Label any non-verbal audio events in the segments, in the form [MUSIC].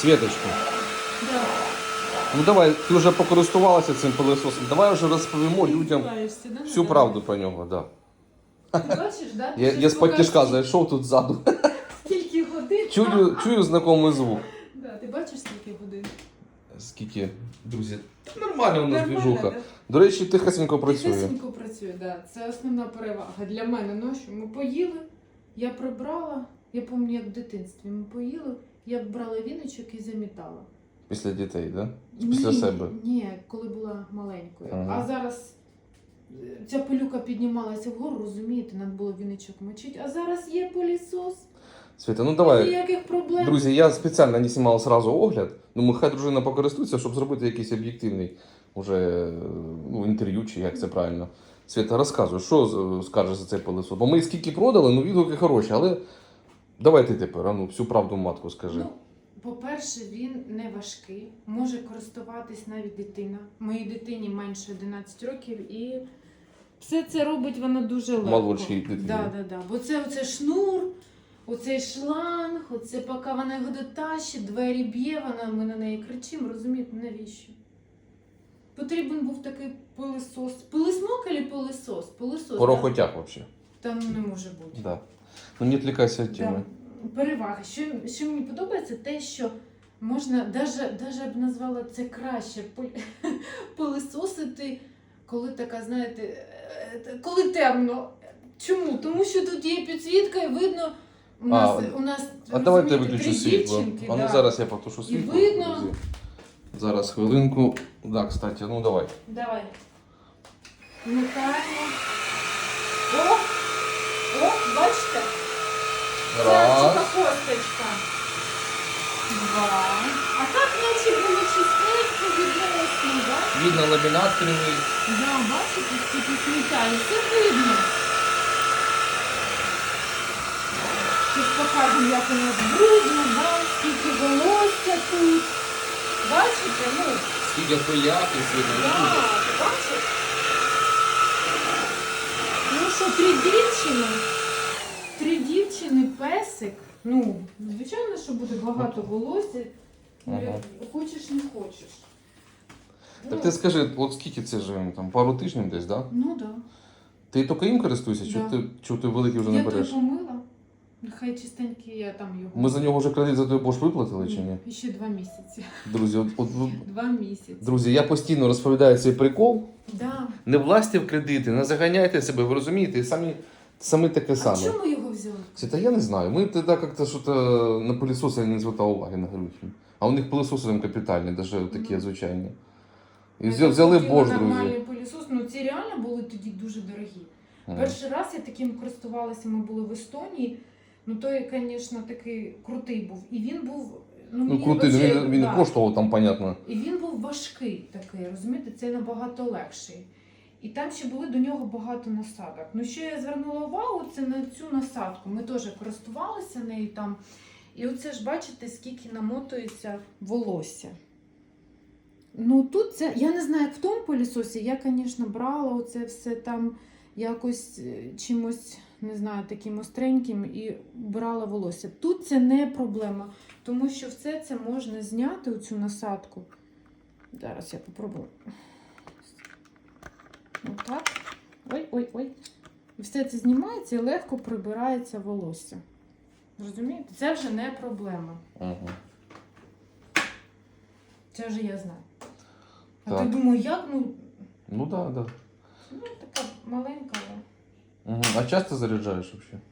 Світочку, Да. ну давай, ти вже покористувалася цим пилососом. Давай вже розповімо Ти людям да, всю правду про нього. Да. Ти бачиш, да? Ти Я, я з-під тяжка зайшов тут ззаду. Скільки годин? Чую, чую знайомий звук. Да, ти бачиш, скільки годин? Скільки, друзі? Та Нормально у нас двіжуха. да? До речі, тихесенько працює. Тихесенько працює, да. Це основна перевага для мене. Ну що, ми поїли, я прибрала. Я пам'ятаю, як в дитинстві ми поїли, я брала віночок і замітала. Після дітей, да? Після ні, себе. Ні, коли була маленькою. Ага. А зараз е, ця пилюка піднімалася вгору, розумієте, треба було віночок мочити. А зараз є полісос. Світа, ну давай. Ніяких проблем. Друзі, я спеціально не знімав сразу огляд. Ну, хай дружина покористується, щоб зробити якийсь об'єктивний уже, ну, інтерв'ю, чи як це правильно. Свята, розказуй, що з- скажеш за цей пилосос? Бо ми скільки продали, ну відгуки хороші, але давай ти тепер, а ну, всю правду матку скажи. Ну, по-перше, він не важкий, може користуватись навіть дитина. Моїй дитині менше 11 років і все це робить вона дуже легко. Молодшій дитині. Да, да, да. Бо це оце шнур, оцей шланг, оце поки вона його дотащить, двері б'є, вона, ми на неї кричимо, розумієте, навіщо? Потрібен був такий пилисос. Пилисмок чи пилисос? Пилисос. Порохотяг взагалі. Там не може бути. Да. Ну не відлікайся від теми. Переваги. Що, що мені подобається, те, що можна, даже, даже б назвала це краще пил- [LAUGHS] пилисосити, коли така, знаєте, е, коли темно. Чому? Тому що тут є підсвітка і видно. У нас, А, у нас А давайте я виключу світло. А ну да. зараз я потушу світло. видно. друзі. Зараз хвилинку. Да, кстати, ну давай. Давай. Вмикаємо. Бачите? Раз. Косточка. Два. А так наче було чистенько відносно, да? Видно ламінат кривий. Да, бачите, скільки сміття, і все видно. Тут покажемо, як у нас брудно, да? скільки волосся тут. Бачите, ну, Скільки пиляки, світло. да, бачите? Ну що, три дівчини, дівчини, песик. Ну, звичайно, що буде багато волосся. Ага. Хочеш, не хочеш. Так Ну, ти скажи, от скільки це живе? Там пару тижнів десь, да? Ну так. Да. Ти тільки їм користуєшся, чи Да. ти, чи ти великий вже не Я той береш? помила. Нехай чистенький, я там його. Ми за нього вже кредит за той борщ виплатили чи ні? І ще два місяці. Друзі, от, от, ви- Два місяці. друзі, я постійно розповідаю цей прикол. Да. Не власти в кредити, не заганяйте себе, ви розумієте, і самі, самі таке А саме. чому його взяли? Це та я не знаю. Ми тоді як-то що-то на пилісоси не звертали уваги на горюхи. А у них пилісоси там капітальні, навіть такі звичайні. І взяли купила борщ, друзі. Нормальний пилісос, ну ці реально були тоді дуже дорогі. Ага. Перший раз я таким користувалася, ми були в Естонії. Ну той, звісно, такий крутий був. І він був. Ну, Ну крутий, вообще, він, він коштував там, понятно. І він був важкий такий, розумієте, це набагато легший. І там ще були до нього багато насадок. Ну, що я звернула увагу, це на цю насадку. Ми теж користувалися нею там. І оце ж бачите, скільки намотується волосся. Ну тут це, я не знаю, як в тому пилісосі, я, звісно, брала оце все там якось е, чимось, не знаю, таким остреньким і брала волосся. Тут це не проблема. Тому що все це можна зняти, оцю насадку. Зараз я попробую. Отак. Ой-ой-ой. І все це знімається і легко прибирається волосся. Розумієте? Це вже не проблема. Ага. Це вже я знаю. А Так. то думаю, як, ну, Ну так, да, так. Да. ну така маленька, але. Угу. А часто заряджаєш взагалі?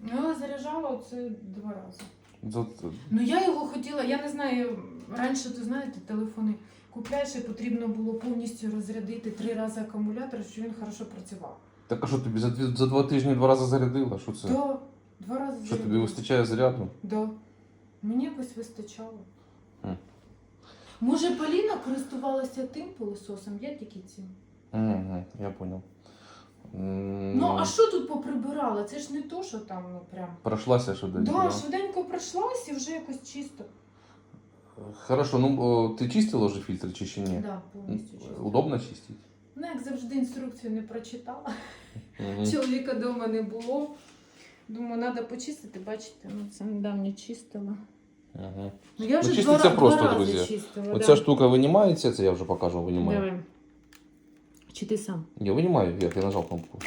Ну, я заряджала оце два рази. За- Ну я його хотіла, я не знаю, раніше, то знаєте, телефони купляєш і потрібно було повністю розрядити три рази акумулятор, щоб він хорошо працював. Так а що тобі за, дві- за два тижні два рази зарядила? Що це? Да, два рази Що тобі вистачає заряду? Да. Мені якось вистачало. Хм. Може, Поліна користувалася тим пилососом, я тільки цим. Угу, я понял. М, Ну, а що тут поприбирала? Це ж не то, що там, ну прям. Прошлася швиденько. Да, да? швиденько пройшлась і вже якось чисто. Хорошо, ну ти чистила вже фільтр чи ще ні? Да, повністю чисто. Удобно чистити? Ну, як завжди, інструкцію не прочитала. Угу. Чоловіка вдома не було. Думаю, треба почистити, бачите, ну це недавно чистила. Ага. Ну я вже Ну, два, чиститься ра- просто, два друзі. чистила. Оця да. штука винімається, це я вже покажу, винімаю. Давай. Чи ти сам? Я винімаю вверх, я нажав кнопку.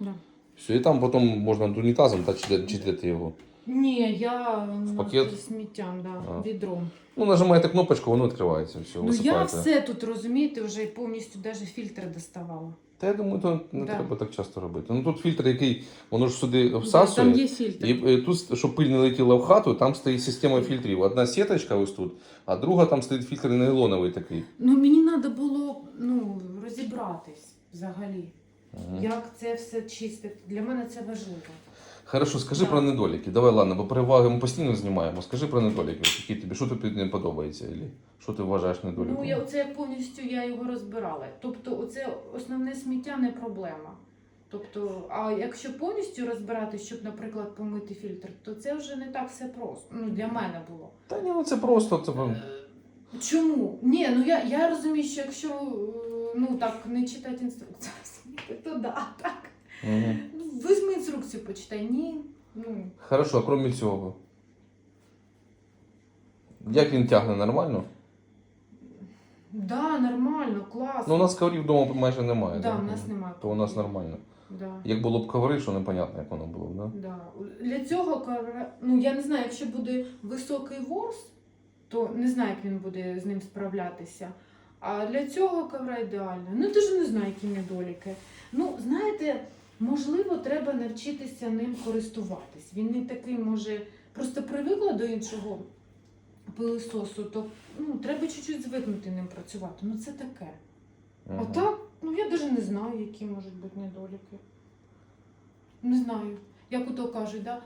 Да. Все, і там потім можна унітазом та читати- читати його. Ні, я в пакет? сміттям, да, А. відром. Ну, нажимаєте кнопочку, воно відкривається. Все, Ну я висипаєте. все тут розумієте, вже повністю навіть фільтри доставала. Та я думаю, то не Да. треба так часто робити. Ну тут фільтр, який воно ж сюди Да, всасує. там є фільтр. І е, тут, щоб пиль не летіла в хату, там стоїть система фільтрів. Одна сіточка ось тут, а друга там стоїть фільтр нейлоновий такий. Ну мені треба було ну, розібратись взагалі. Мгм. Як це все чистити? Для мене це важливо. Хорошо, скажи про недоліки. Давай, ладно, бо переваги ми постійно знімаємо. Скажи про недоліки. Які тобі, що тобі не подобається? Ілі? Що ти вважаєш недоліком? Ну, я оце повністю я його розбирала. Тобто, оце основне сміття не проблема. Тобто, а якщо повністю розбирати, щоб, наприклад, помити фільтр, то це вже не так все просто. Ну, для мене було. Та ні, ну це просто. Це... Чому? Ні, ну я, я розумію, що якщо е, ну так не читати інструкцію, [LAUGHS] то да, так. Ну, Візьми інструкцію, почитай. Ні. Ну, Хорошо, а крім цього. Як він тягне нормально? да, нормально, класно. Ну, у нас коврів вдома майже немає. да, в нас немає. То у нас нормально. Да. Як було б коври, що непонятно, як воно було да? Да. Для цього ковра- ну я не знаю, якщо буде високий ворс, то не знаю, як він буде з ним справлятися. А для цього ковра ідеально. Ну теж не знаю, які недоліки. Ну, знаєте, можливо, треба навчитися ним користуватись. Він не такий, може, просто привикла до іншого пилисосу, то ну, треба чуть-чуть звикнути ним працювати. Ну це таке. Мгм. А так, ну я навіть не знаю, які можуть бути недоліки. Не знаю. Як ото кажуть, да?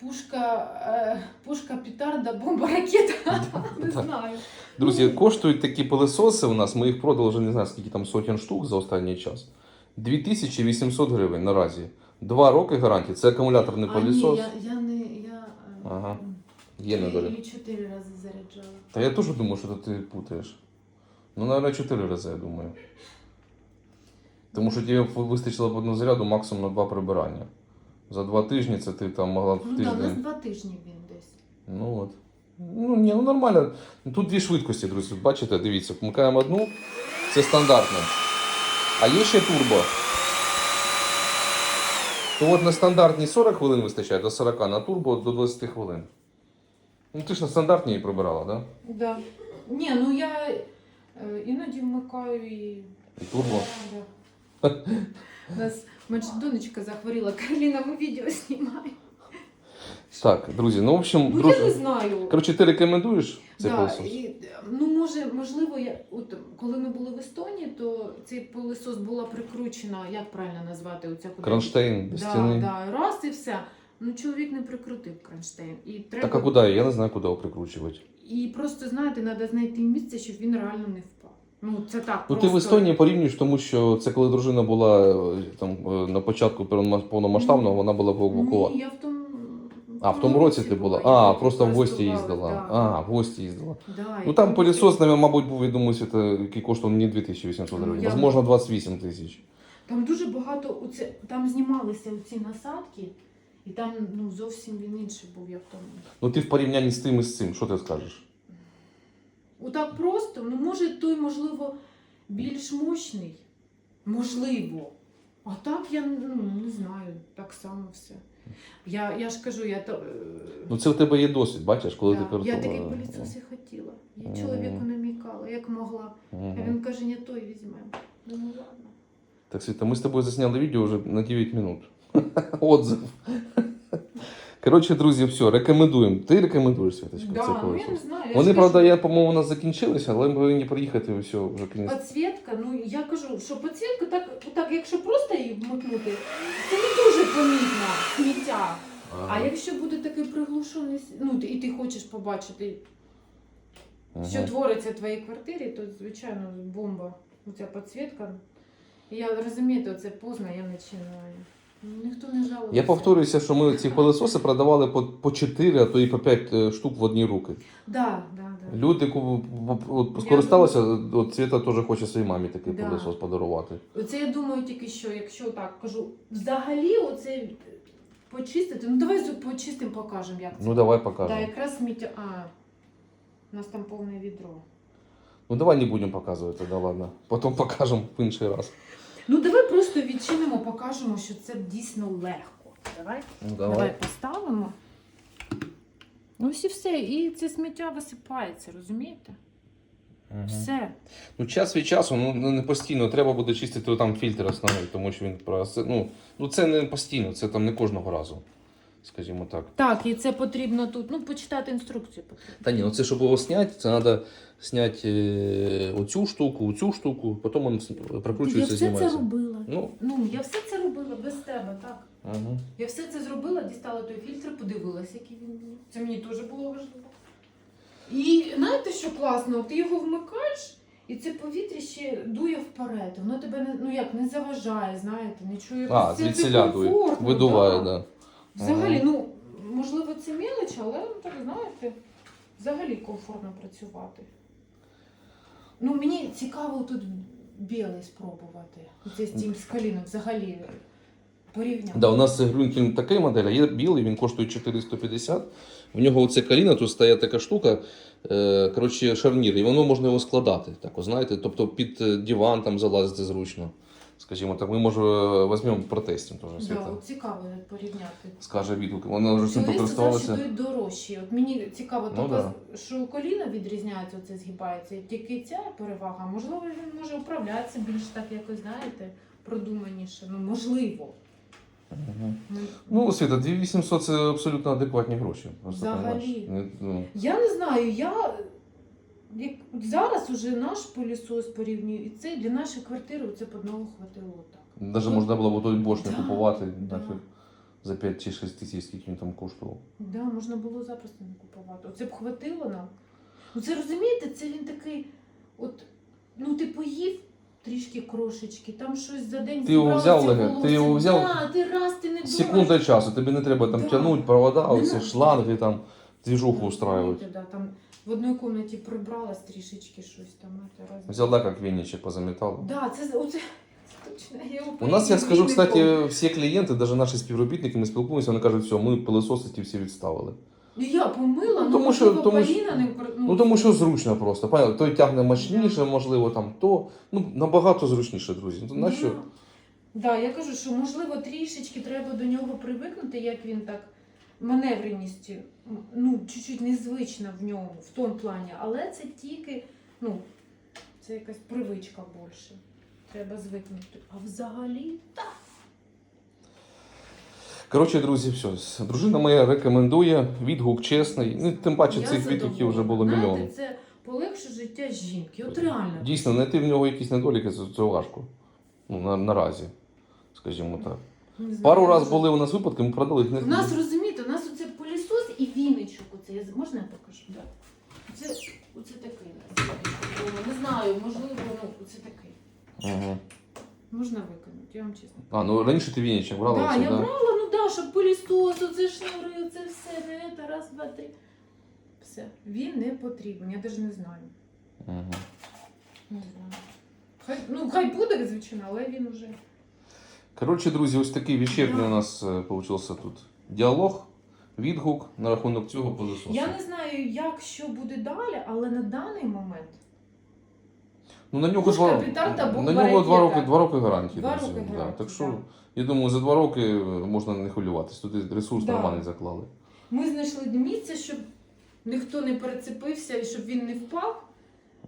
пушка, е, пушка петарда, бомба ракета. [LAUGHS] Не знаю. Друзі, коштують такі пилисоси у нас, ми їх продали вже не знаю скільки там сотень штук за останній час. 2800 гривень наразі. Два роки гарантії. Це акумуляторний А, ні, я, я не. Я, е, Ага. м, Є я недолік. її чотири рази заряджала. Та я теж думаю, що ти путаєш. Ну, наверное, 4 рази, я думаю. Тому що тебе вистачило б одного заряду максимум на два прибирання. За два тижні це ти там могла в Ну так, у нас тиждень. два тижні він десь. Ну от. Ну ні, ну нормально. Тут дві швидкості, друзі. Бачите, дивіться, вмикаємо одну. Це стандартне. А є ще турбо. То от на стандартній 40 хвилин вистачає до 40, на турбо до 20 хвилин. Ну ти ж на стандартній її прибирала, так? Да? Да. Ні, ну я е, іноді вмикаю і. І турбо. Да. У нас менша донечка захворіла, Кароліна, ми відео знімаємо. Так, друзі, ну в общем, Ну друзі. я не знаю. Коротше, ти рекомендуєш цей Да, пилосос? і, ну, може, можливо, я, от, коли ми були в Естонії, то цей пилосос була прикручена, як правильно назвати, оця куди? Кронштейн до да, стіни. да, раз і все. Ну, чоловік не прикрутив кронштейн. І треба, Так а куди? Я не знаю, куди його прикручувати. І просто, знаєте, треба знайти місце, щоб він реально не впав. Ну, це так. Ну ти просто... в Естонії порівнюєш, тому що це коли дружина була е, там е, на початку повномасштабного, вона була евакуована. Ні, я в тому. А в тому році ти була? А, просто в гості їздила. да. А, в гості їздила. Да, Ну там пилісос, навіть, мабуть, був, я думаю, це, який коштував не 2800 Ну, гривень, я- можливо, 28 тисяч. Там дуже багато оце, там знімалися ці насадки, і там ну, зовсім він інший був, як тому. Ну ти в порівнянні з тим і з цим, що ти скажеш? Отак просто, ну може той, можливо, більш мощний. Можливо. А так я ну, не знаю, так само все. Я, я ж кажу, я то. е, Ну це в тебе є досвід, бачиш, коли да, ти перед я такий пилісос і хотіла. Я Мгм. чоловіку намікала, як могла. А він каже, не той візьмемо. Ну ладно. Так, Світа, ми з тобою засняли відео вже на 9 минут. [LAUGHS] Отзыв. Коротше, друзі, все, рекомендуємо. Ти рекомендуєш, Світочка, Да, цей ну я не знаю. Вони, ж правда, кажу, я, по-моєму, у нас закінчилися, але ми повинні приїхати і все, вже кінець. Підсвітка, ну я кажу, що підсвітка, так, так якщо просто її вмикнути, це не дуже сміття. А якщо буде такий приглушений, с- ну ти- і ти хочеш побачити, що твориться в твоїй квартирі, то звичайно бомба. Оця підсвітка. Я розумієте, це поздно, я починаю. Ну, Ніхто не жалується. Я повторююся, що ми ці пилососи продавали по, по 4, а то і по 5 е, штук в одні руки. Да, да, да. Люди ку- от, скористалися, от Світа теж хоче своїй мамі такий Да. пилосос подарувати. Оце я думаю тільки що, якщо так кажу, взагалі оце почистити. Ну давай почистимо, покажемо, як це. Ну давай Да, покажемо. якраз сміття. А, у нас там повне відро. Ну давай не будемо показувати, да ладно. Потім покажемо в інший раз. Ну давай просто відчинимо, покажемо, що це дійсно легко. Давай. Ну Давай, поставимо. Ну ось і все. І це сміття висипається, розумієте? Мгм. Все. Ну, час від часу, ну не постійно. Треба буде чистити там фільтр основний, тому що він. Ну, ну це не постійно, це там не кожного разу. Скажімо так. Так, і це потрібно тут. Ну, почитати інструкцію потрібно. Та ні, оце щоб його зняти, це треба зняти е, оцю штуку, оцю штуку, потім він Я прокручується, все це робила. Ну, Ну, я все це робила без тебе, так. угу. Я все це зробила, дістала той фільтр, подивилася, який він був. Це мені теж було важливо. І знаєте, що класно? Ти його вмикаєш, і це повітря ще дує вперед. Воно тебе не ну як не заважає, знаєте, не чує. А, Це- звідсіля дує, комфортно, видуває, да. да. Взагалі, ну можливо, це мілоч, але ну, так знаєте, взагалі комфортно працювати. Ну, мені цікаво тут білий спробувати. Це з цим з коліном взагалі порівняти. Да, у нас Грюнкін такий модель, а є білий, він коштує 450. В нього оце коліна, тут стає така штука, е, коротше, шарнір, і воно можна його складати. Так, знаєте, тобто під е, диван там залазити зручно. Скажімо так, ми може візьмемо протестимо теж Да, цікаво порівняти. Скаже відгук. Вона вже цим сказав, що покористувалася. От мені цікаво, Ну, тільки, що коліна відрізняється, оце згибається, тільки ця перевага. Можливо, він може управлятися більш так якось, знаєте, продуманіше. Ну, можливо. Ми- Ну, Світа, 2800 це абсолютно адекватні гроші. Просто, Взагалі. Не- ну, Я не знаю, я як зараз уже наш пилісос порівнюю, і це для нашої квартири це б одного хватило так. Навіть можна було б той бош не Да, купувати да. нафіг, за 5 чи 6 тисяч, скільки він там коштував. Да, можна було запросто не купувати. Оце б хватило нам. Ну це розумієте, це він такий, от, ну ти поїв трішки крошечки, там щось за день Ти його взяв, волосся. Ти його взяв? Да, ти раз, ти не думаєш. Часу, тобі не треба там Да. тягнути провода, оці шланги там, двіжуху устраювати. Да, там в одній кімнаті прибралась трішечки щось там. це раз. Взяла як вінничок позамітала. Да, це оце. [LAUGHS] це Точно, я його У нас, я скажу, кстати, всі клієнти, навіть наші співробітники, ми спілкуємося, вони кажуть, все, ми пилососи ті всі відставили. Ну, Я помила, Ну, ну, тому що- тому що- не кор- Ну тому що зручно просто. Понятно, той тягне мощніше, можливо, там то. Ну, набагато зручніше, друзі. Ну, На що? Так, да, я кажу, що можливо трішечки треба до нього привикнути, як він так маневреністю, м, ну, чуть-чуть незвична в ньому, в тому плані, але це тільки, ну, це якась привичка більше. Треба звикнути. А взагалі Коротше, друзі, все. Дружина моя рекомендує, відгук чесний. Ну, тим паче я цих відгуків вже було мільйон. Знаєте, Це полегшить життя жінки. От реально. Дійсно, знайти в нього якісь недоліки, це, це важко. Ну, на, наразі, скажімо так. Не знаю, Пару я раз вже- були у нас випадки, ми продали їх не У нас розумієте, у нас оце пилісос і віничок. Оце я з- можна я покажу? Да. Це оце такий у нас віничок. Не знаю, можливо, ну оце такий. Угу. Можна виконати, я вам чесно. А, ну раніше ти вінічок брала да, оце, я да? брала, ну да, щоб пилісос, оце шнури, оце все, це, раз, два, три. Все. Він не потрібен, я навіть не знаю. Не знаю. Хай, ну, хай буде, звичайно, але він уже. Коротше, друзі, ось такий вечірній у нас вийшов тут діалог, відгук на рахунок цього пилососу. Я не знаю, як що буде далі, але на даний момент Ну, на нього, два, на нього два роки, два роки гарантії. Два роки да. Так що, я думаю, за два роки можна не хвилюватись. Тут ресурс Да. нормальний заклали. Ми знайшли місце, щоб ніхто не перецепився і щоб він не впав.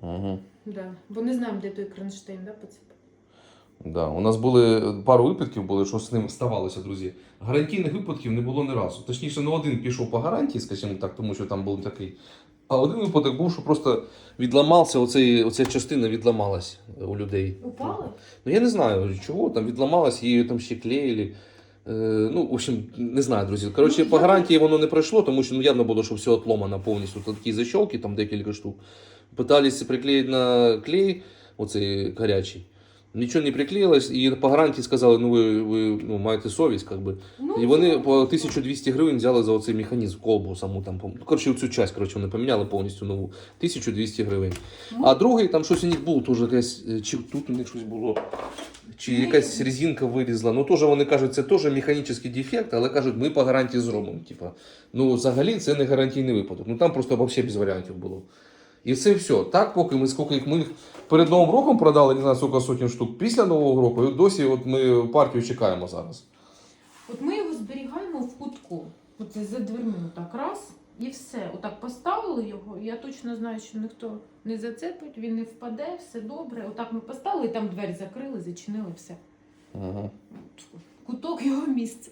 Угу. Да. Бо не знаємо, де той кронштейн, да, поцепив. Да. У нас були пару випадків, були, що з ним ставалося, друзі. Гарантійних випадків не було ні разу. Точніше, не один пішов по гарантії, скажімо так, тому що там був такий. А один випадок був, що просто відламався, оцей, оця частина відламалась у людей. Упали? Ну я не знаю, чого там відламалась, її там ще клеїли. Е, ну, в общем, не знаю, друзі. Коротше, Ну, по гарантії воно не пройшло, тому що ну, явно було, що все отломано повністю. Тут такі защолки, там декілька штук. Пытались приклеїти на клей, оцей гарячий. Нічого не приклеїлось, і по гарантії сказали, ну ви, ви ну, маєте совість, как би. Ну, І вони по 1200 гривень взяли за оцей механізм, колбу саму там. пом- Коротше, цю часть коротше, вони поміняли повністю нову. 1200 гривень. Ну, А другий там щось у них було, теж якесь, е, чи тут у них щось було. чи якась резинка вилізла. Ну теж вони кажуть, це теж механічний дефект, але кажуть, ми по гарантії зробимо. Типа, ну взагалі це не гарантійний випадок. Ну там просто взагалі без варіантів було. І це все. Так, поки ми скільки їх ми їх перед Новим роком продали, не знаю, скільки сотень штук. Після Нового року, і досі от ми партію чекаємо зараз. От ми його зберігаємо в кутку. Оце за дверми так раз і все. Отак поставили його. Я точно знаю, що ніхто не зацепить, він не впаде, все добре. Отак ми поставили, і там двері закрили, зачинили все. Угу. Куток його місця.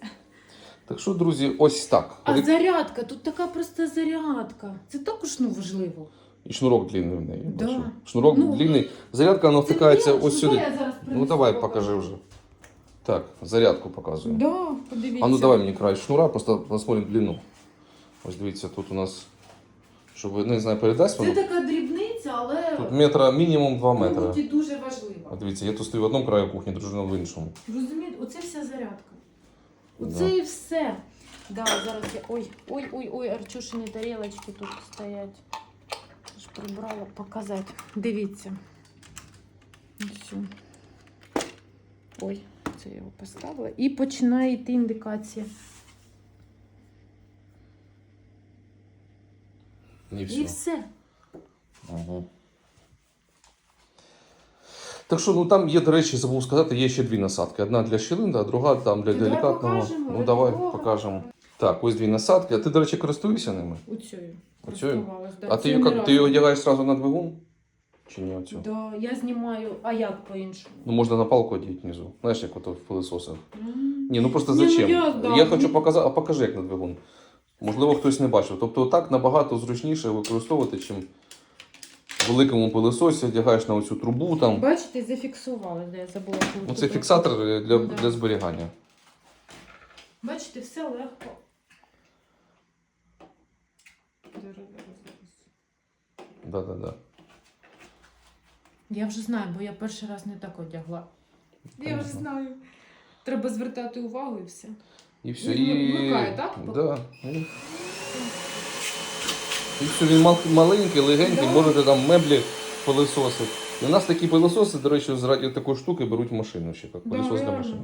Так що, друзі, ось так. А зарядка, тут така проста зарядка. Це також ну, важливо. І шнурок длинний в неї. я Да. бачу. Шнурок Ну, длинний. Зарядка вона втикається ось ну, сюди. я зараз Ну давай, покажу. покажи вже. Так, зарядку показую. Да, подивіться. А ну давай мені край шнура, просто посмотрим длину. Ось дивіться, тут у нас, щоб ви не знаю, передасть Це воно. така дрібниця, але Тут метра мінімум 2 метри. роботі дуже важлива. А дивіться, я тут стою в одному краю кухні, дружина в іншому. Розумієте, оце вся зарядка. Оце Да. і все. Да, зараз я. Ой, ой, ой, ой, Арчушині тарілочки тут стоять. Прибрала показати. Дивіться. О. Ой, це я його поставила. І починає йти індикація. І все. І все. Угу. Так що, ну там є, до речі, забув сказати, є ще дві насадки. Одна для щілинда, а друга там для делікатного. ну давай покажемо. Так, ось дві насадки. А ти, до речі, користуєшся ними? Оцею. Оцею? користувалась, да. А ти її, як, ти її одягаєш одразу на двигун? Чи ні оцю? Да, я знімаю, а як по-іншому? Ну можна на палку одіти внизу. Знаєш, як ото в пилисосах. М. Ні, ну просто Ні, ну, зачем? я, да. хочу показати, а покажи, як на двигун. Можливо, хтось не бачив. Тобто так набагато зручніше використовувати, чим в великому пилисосі одягаєш на оцю трубу там. Бачите, зафіксували, де я забула. Ну, це фіксатор для, Да. для зберігання. Бачите, все легко. Зараз, зараз, зараз. Да-да-да. Я вже знаю, бо я перший раз не так одягла. Я вже знаю. Треба звертати увагу і все. І все. Він І... вмикає, так? Да. І... Все, він мал- маленький, легенький, Да. можете там меблі пилисосити. І у нас такі пилисоси, до речі, з раді такої штуки беруть в машину ще, як Да, пилисос для реально. машини.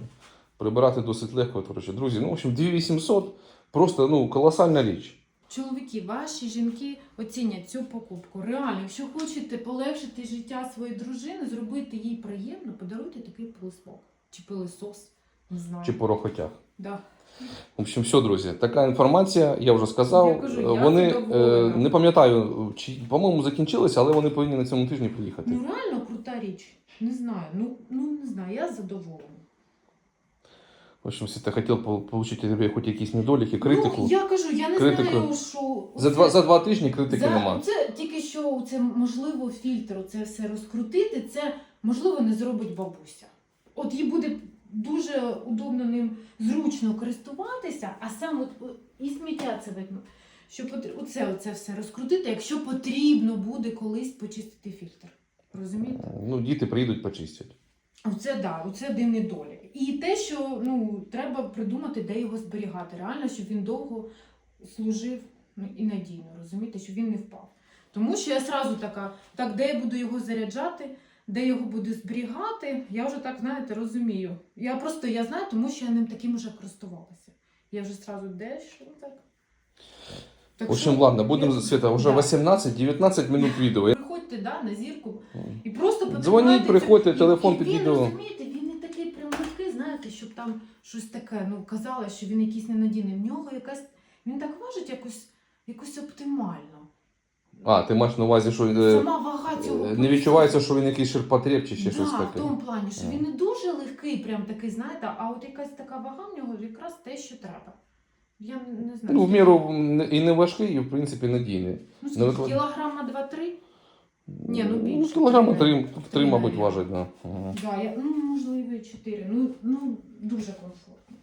Прибирати досить легко, коротше. Друзі, ну, в общем, 2800 просто ну, колосальна річ. Чоловіки, ваші жінки оцінять цю покупку. Реально, якщо хочете полегшити життя своєї дружини, зробити їй приємно, подаруйте такий пилисмок. Чи пилисос. Не знаю. Чи порохотяг. Да. В общем, все, друзі, така інформація, я вже сказав. Я кажу, я вони задоволена. е, не пам'ятаю, чи по-моєму закінчилися, але вони повинні на цьому тижні приїхати. Ну реально крута річ. Не знаю. Ну, ну не знаю, я задоволена. В общем, если ты хотел по- получить хоч якісь недоліки, критику. Ну, я кажу, я не Критику. знаю, що За два за два тижні критики за- нема. Це тільки що це можливо фільтр, це все розкрутити. Це можливо не зробить бабуся. От їй буде дуже удобно ним зручно користуватися, а сам от і сміття це видно. Що потр- оце, оце все розкрутити, якщо потрібно буде колись почистити фільтр. Розумієте? Ну, діти приїдуть почистять. Оце да, оце дивний долі. І те, що ну треба придумати, де його зберігати. Реально, щоб він довго служив ну, і надійно, розумієте, щоб він не впав. Тому що я сразу така, так, де я буду його заряджати, де його буду зберігати, я вже так, знаєте, розумію. Я просто я знаю, тому що я ним таким вже користувалася. Я вже сразу де що так. Так В общем, що ладно, будемо я- вже Да. 18-19 минут відео. Приходьте да, на зірку і просто Дзвоніть, приходьте, телефон під відео. розумієте, він не такий прям легкий, знаєте, щоб там щось таке, ну, казали, що він якийсь ненадійний. В нього якась, він так важить якось, якось оптимально. А, ти маєш на увазі, що е, Сама вага цього. е, не відчувається, що він якийсь ширпотреб чи ще да, щось в тому плані, що він не дуже легкий, прям такий, знаєте, а от якась така вага в нього якраз те, що треба. Я не знаю. Ну, в міру і не важкий, і в принципі надійний. Ну, не скільки, кілограма 2-3? Ні, ну, більше. кілограми Три, три, Три, мабуть, важить, да. Ага. Да, я, ну, можливо, 4. Ну, ну, дуже комфортно.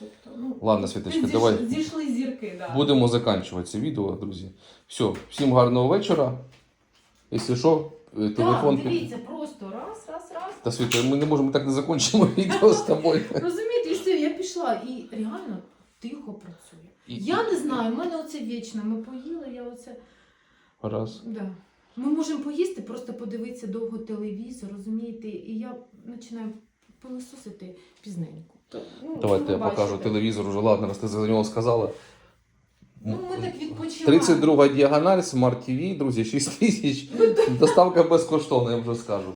Тобто, ну, Ладно, Світочка, зійшли- давай. Зійшли зірки, да. Будемо закінчувати це відео, друзі. Все, всім гарного вечора. Якщо що, е, телефон Так, під. дивіться, просто раз, раз, раз. Та Світа, ми не можемо так не закінчимо [LAUGHS] відео з тобою. Розумієте, і все, я пішла і реально тихо працює. І- Я не знаю, в мене оце вічно. Ми поїли, я оце. Раз. Да. Ми можемо поїсти, просто подивитися довго телевізор, розумієте, і я починаю пилососити пізненько. То, ну, Давайте я покажу бачите. телевізор уже. Ладно, раз ти за нього сказала. Ну, ми так відпочиваємо. 32 діагональ, Smart TV, друзі, 6 тисяч. Доставка безкоштовна, я вже скажу.